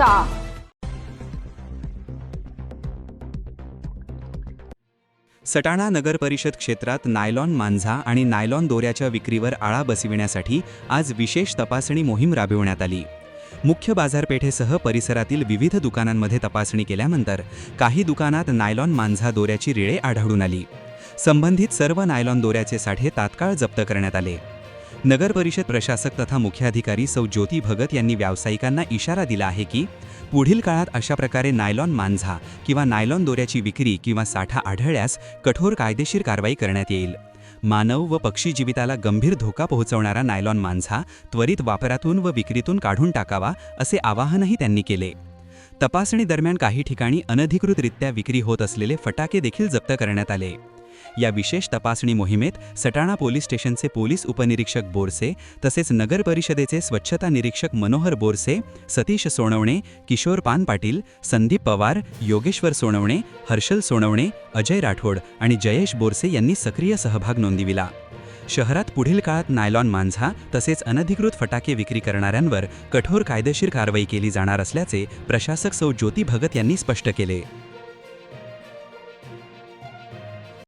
करायचा सटाणा नगर परिषद क्षेत्रात नायलॉन मांझा आणि नायलॉन दोऱ्याच्या विक्रीवर आळा बसविण्यासाठी आज विशेष तपासणी मोहीम राबविण्यात आली. मुख्य बाजारपेठेसह परिसरातील विविध दुकानांमध्ये तपासणी केल्यानंतर काही दुकानात नायलॉन मांझा दोऱ्याची रिळे आढळून आली. संबंधित सर्व नायलॉन दोऱ्याचे साठे तात्काळ जप्त करण्यात आले. नगरपरिषद प्रशासक तथा मुख्याधिकारी सौ ज्योती भगत यांनी व्यावसायिकांना इशारा दिला आहे की पुढील काळात अशा प्रकारे नायलॉन मांझा किंवा नायलॉन दोऱ्याची विक्री किंवा साठा आढळल्यास कठोर कायदेशीर कारवाई करण्यात येईल. मानव व पक्षी जीविताला गंभीर धोका पोहोचवणारा नायलॉन मांझा त्वरित वापरातून व विक्रीतून काढून टाकावा असे आवाहनही त्यांनी केले. तपासणी दरम्यान काही ठिकाणी अनधिकृतरित्या विक्री होत असलेले फटाके देखील जप्त करण्यात आले. या विशेष तपासणी मोहिमेत सटाणा पोलीस स्टेशनचे पोलीस उपनिरीक्षक बोरसे तसेच नगर परिषदेचे स्वच्छता निरीक्षक मनोहर बोरसे सतीश सोनवणे किशोर पान पाटील संदीप पवार योगेश्वर सोनवणे हर्षल सोनवणे अजय राठोड आणि जयेश बोरसे यांनी सक्रिय सहभाग नोंदविला. शहरात पुढील काळात नायलॉन मांझा तसेच अनधिकृत फटाके विक्री करणाऱ्यांवर कठोर कायदेशीर कारवाई केली जाणार असल्याचे प्रशासक सौ ज्योती भगत यांनी स्पष्ट केले.